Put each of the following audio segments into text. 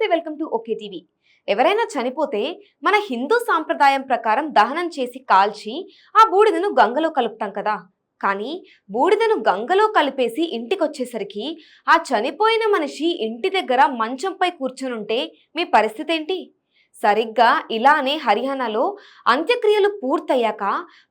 నమస్తే welcome to okay TV. ఎవరైనా చనిపోతే మన హిందూ సాంప్రదాయం ప్రకారం దహనం చేసి కాల్చి ఆ బూడిదను గంగలో కలుపుతాం కదా. కానీ బూడిదను గంగలో కలిపేసి ఇంటికొచ్చేసరికి ఆ చనిపోయిన మనిషి ఇంటి దగ్గర మంచంపై కూర్చొనుంటే మీ పరిస్థితి ఏంటి సరిగ్గా ఇలానే హరియాణాలో అంత్యక్రియలు పూర్తయ్యాక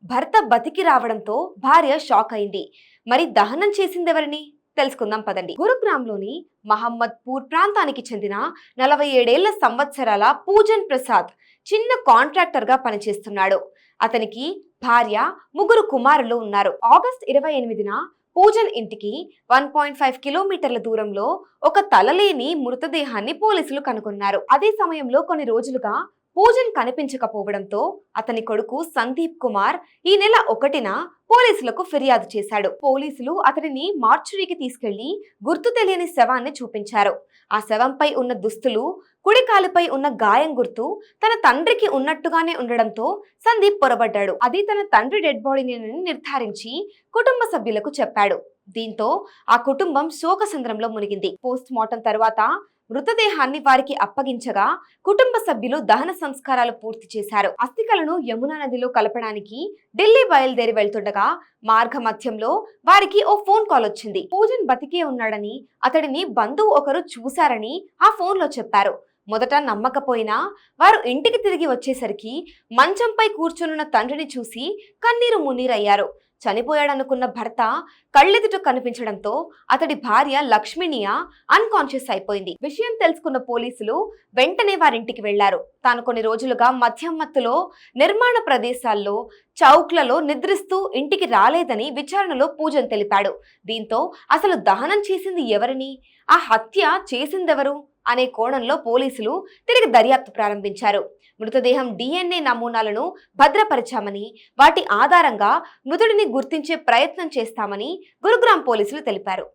భర్త బతికి రావడంతో భార్య షాక్ అయింది మరి దహనం చేసిందెవరిని? తెలుసుకుందాం పదండి. గురుగ్రామ్లోని మహమ్మద్పూర్ ప్రాంతానికి చెందిన నలభై ఏడేళ్ళ సంవత్సరాల పూజన్ ప్రసాద్ చిన్న కాంట్రాక్టర్గా పనిచేస్తున్నాడు. అతనికి భార్య ముగ్గురు కుమారులు ఉన్నారు. ఆగస్ట్ ఇరవై ఎనిమిదిన పూజన్ ఇంటికి వన్ పాయింట్ ఫైవ్ కిలోమీటర్ల దూరంలో ఒక తలలేని మృతదేహాన్ని పోలీసులు కనుగొన్నారు. అదే సమయంలో కొన్ని రోజులుగా పూజన్ కనిపించకపోవడంతో అతని కొడుకు సందీప్ కుమార్ ఈ నెల ఒకటిన పోలీసులకు ఫిర్యాదు చేశాడు. పోలీసులు అతడిని మార్చురీకి తీసుకెళ్ళి గుర్తు తెలియని శవాన్ని చూపించారు. ఆ శవంపై ఉన్న దుస్తులు కుడికాలుపై ఉన్న గాయం గుర్తు తన తండ్రికి ఉన్నట్టుగానే ఉండడంతో సందీప్ పొరబడ్డాడు. అది తన తండ్రి డెడ్ బాడీని నిర్ధారించి కుటుంబ సభ్యులకు చెప్పాడు. దీంతో ఆ కుటుంబం శోకసంద్రంలో మునిగింది. పోస్ట్ మార్టం తర్వాత మృతదేహాన్ని వారికి అప్పగించగా కుటుంబ సభ్యులు దహన సంస్కారాలు పూర్తి చేశారు. అస్థికలను యమునా నదిలో కలపడానికి ఢిల్లీ బయలుదేరి వెళ్తుండగా మార్గ మధ్యంలో వారికి ఓ ఫోన్ కాల్ వచ్చింది. పూజన్ బతికే ఉన్నాడని అతడిని బంధువు ఒకరు చూశారని ఆ ఫోన్లో చెప్పారు. మొదట నమ్మకపోయినా వారు ఇంటికి తిరిగి వచ్చేసరికి మంచంపై కూర్చునున్న తండ్రిని చూసి కన్నీరు మున్నీరయ్యారు. చనిపోయాడనుకున్న భర్త కళ్ళెదుట కనిపించడంతో అతడి భార్య లక్ష్మినియ అన్కాన్షియస్ అయిపోయింది. విషయం తెలుసుకున్న పోలీసులు వెంటనే వారింటికి వెళ్ళారు తాను కొన్ని రోజులుగా మద్యం మత్తులో నిర్మాణ ప్రదేశాల్లో చౌక్లలో నిద్రిస్తూ ఇంటికి రాలేదని విచారణలో పూజన్ తెలిపాడు. దీంతో అసలు దహనం చేసింది ఎవరిని? ఆ హత్య చేసిందెవరు? అనే కోణంలో పోలీసులు తిరిగి దర్యాప్తు ప్రారంభించారు. మృతదేహం డిఎన్ఏ నమూనాలను భద్రపరిచామని వాటి ఆధారంగా మృతుడిని గుర్తించే ప్రయత్నం చేస్తామని గురుగ్రామ్ పోలీసులు తెలిపారు.